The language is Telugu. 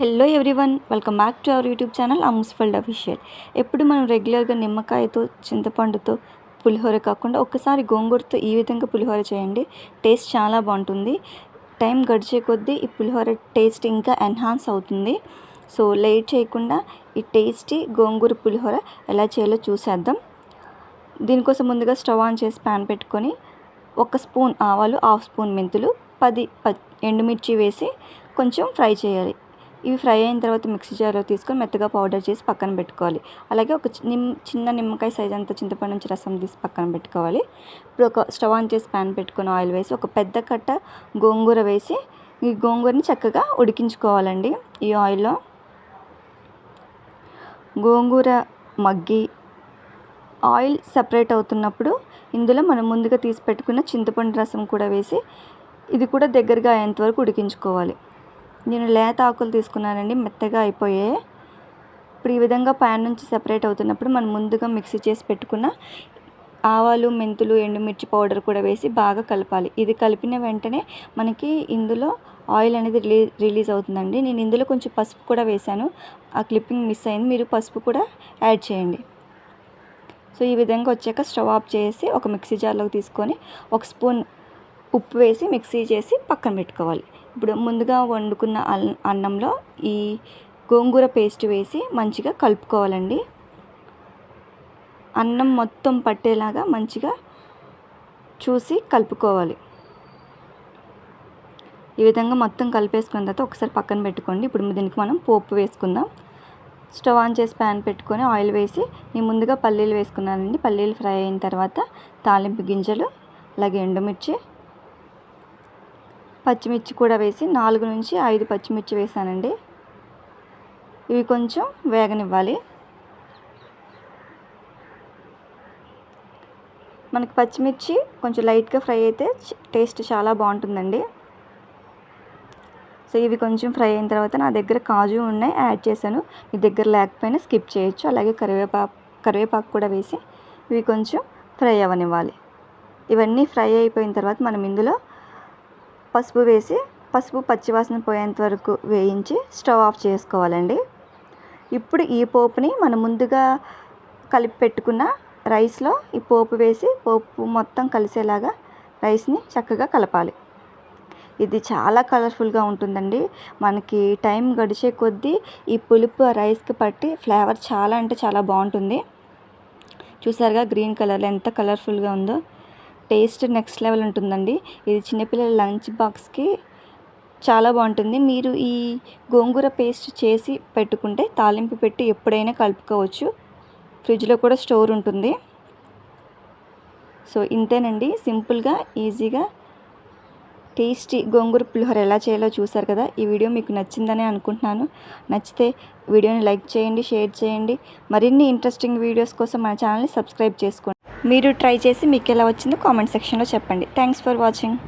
Hello everyone welcome back to our YouTube channel అమ్స్ఫల్డ్ official ఎప్పుడు మనం రెగ్యులర్గా నిమ్మకాయతో చింతపండుతో పులిహోర కాకుండా ఒక్కసారి గోంగూరతో ఈ విధంగా పులిహోర చేయండి. టేస్ట్ చాలా బాగుంటుంది. టైం గడిచే కొద్దీ ఈ పులిహోర టేస్ట్ ఇంకా ఎన్హాన్స్ అవుతుంది. సో లేట్ చేయకుండా ఈ టేస్టీ గోంగూర పులిహోర ఎలా చేయాలో చూసేద్దాం. దీనికోసం ముందుగా స్టవ్ ఆన్ చేసి ప్యాన్ పెట్టుకొని ఒక స్పూన్ ఆవాలు హాఫ్ స్పూన్ మెంతులు పది ప ఎండుమిర్చి వేసి కొంచెం ఫ్రై చేయాలి. ఇవి ఫ్రై అయిన తర్వాత మిక్సీ జార్లో తీసుకొని మెత్తగా పౌడర్ చేసి పక్కన పెట్టుకోవాలి. అలాగే ఒక నిమ్ చిన్న నిమ్మకాయ సైజ్ అంత చింతపండు నుంచి రసం తీసి పక్కన పెట్టుకోవాలి. ఇప్పుడు ఒక స్టవ్ ఆన్ చేసి ప్యాన్ పెట్టుకొని ఆయిల్ వేసి ఒక పెద్ద కట్ట గోంగూర వేసి ఈ గోంగూరని చక్కగా ఉడికించుకోవాలండి ఈ ఆయిల్లో. గోంగూర మగ్గి ఆయిల్ సపరేట్ అవుతున్నప్పుడు ఇందులో మనం ముందుగా తీసి పెట్టుకున్న చింతపండు రసం కూడా వేసి ఇది కూడా దగ్గరగా అయ్యేంత వరకు ఉడికించుకోవాలి. నేను లేత ఆకులు తీసుకున్నానండి మెత్తగా అయిపోయాయి ఇప్పుడు ఈ విధంగా ప్యాన్ నుంచి సెపరేట్ అవుతున్నప్పుడు మనం ముందుగా మిక్సీ చేసి పెట్టుకున్న ఆవాలు మెంతులు ఎండుమిర్చి పౌడర్ కూడా వేసి బాగా కలపాలి. ఇది కలిపిన వెంటనే మనకి ఇందులో ఆయిల్ అనేది రిలీ రిలీజ్ అవుతుందండి. నేను ఇందులో కొంచెం పసుపు కూడా వేశాను. ఆ క్లిప్పింగ్ మిస్ అయింది. మీరు పసుపు కూడా యాడ్ చేయండి. సో ఈ విధంగా వచ్చాక స్టవ్ ఆఫ్ చేసి ఒక మిక్సీ జార్లోకి తీసుకొని ఒక స్పూన్ ఉప్పు వేసి మిక్సీ చేసి పక్కన పెట్టుకోవాలి. ఇప్పుడు ముందుగా వండుకున్న అన్నంలో ఈ గోంగూర పేస్ట్ వేసి మంచిగా కలుపుకోవాలండి. అన్నం మొత్తం పట్టేలాగా మంచిగా చూసి కలుపుకోవాలి. ఈ విధంగా మొత్తం కలిపేసుకున్న తర్వాత ఒకసారి పక్కన పెట్టుకోండి. ఇప్పుడు దీనికి మనం పోపు వేసుకుందాం. స్టవ్ ఆన్ చేసి ప్యాన్ పెట్టుకొని ఆయిల్ వేసి నేను ముందుగా పల్లీలు వేసుకున్నానండి. పల్లీలు ఫ్రై అయిన తర్వాత తాలింపు గింజలు అలాగే ఎండుమిర్చి పచ్చిమిర్చి కూడా వేసి నాలుగు నుంచి ఐదు పచ్చిమిర్చి వేసానండి. ఇవి కొంచెం వేగనివ్వాలి. మనకి పచ్చిమిర్చి కొంచెం లైట్గా ఫ్రై అయితే టేస్ట్ చాలా బాగుంటుందండి. సో ఇవి కొంచెం ఫ్రై అయిన తర్వాత నా దగ్గర కాజు ఉన్నాయి యాడ్ చేశాను. మీ దగ్గర లేకపోయినా స్కిప్ చేయొచ్చు. అలాగే కరివేపాకు కరివేపాకు కూడా వేసి ఇవి కొంచెం ఫ్రై అవ్వనివ్వాలి. ఇవన్నీ ఫ్రై అయిపోయిన తర్వాత మనం ఇందులో పసుపు వేసి పసుపు పచ్చివాసన పోయేంత వరకు వేయించి స్టవ్ ఆఫ్ చేసుకోవాలండి. ఇప్పుడు ఈ పోపుని మనం ముందుగా కలిపి పెట్టుకున్న రైస్లో ఈ పోపు వేసి పోపు మొత్తం కలిసేలాగా రైస్ని చక్కగా కలపాలి. ఇది చాలా కలర్ఫుల్గా ఉంటుందండి. మనకి టైం గడిచే కొద్దీ ఈ పులుపు రైస్కి పట్టి ఫ్లేవర్ చాలా అంటే చాలా బాగుంటుంది. చూసారుగా గ్రీన్ కలర్లో ఎంత కలర్ఫుల్గా ఉందో. టేస్ట్ నెక్స్ట్ లెవెల్ ఉంటుందండి. ఇది చిన్నపిల్లల లంచ్ బాక్స్కి చాలా బాగుంటుంది. మీరు ఈ గోంగూర పేస్ట్ చేసి పెట్టుకుంటే తాలింపు పెట్టి ఎప్పుడైనా కలుపుకోవచ్చు. ఫ్రిడ్జ్లో కూడా స్టోర్ ఉంటుంది. సో ఇంతేనండి. సింపుల్గా ఈజీగా టేస్టీ గోంగూర పులిహోర ఎలా చేయాలో చూసారు కదా. ఈ వీడియో మీకు నచ్చిందని అనుకుంటున్నాను. నచ్చితే వీడియోని లైక్ చేయండి షేర్ చేయండి. మరిన్ని ఇంట్రెస్టింగ్ వీడియోస్ కోసం మన ఛానల్ని సబ్స్క్రైబ్ చేసుకోండి. మీరు ట్రై చేసి మీకు ఎలా వచ్చిందో కామెంట్ సెక్షన్లో చెప్పండి. Thanks for watching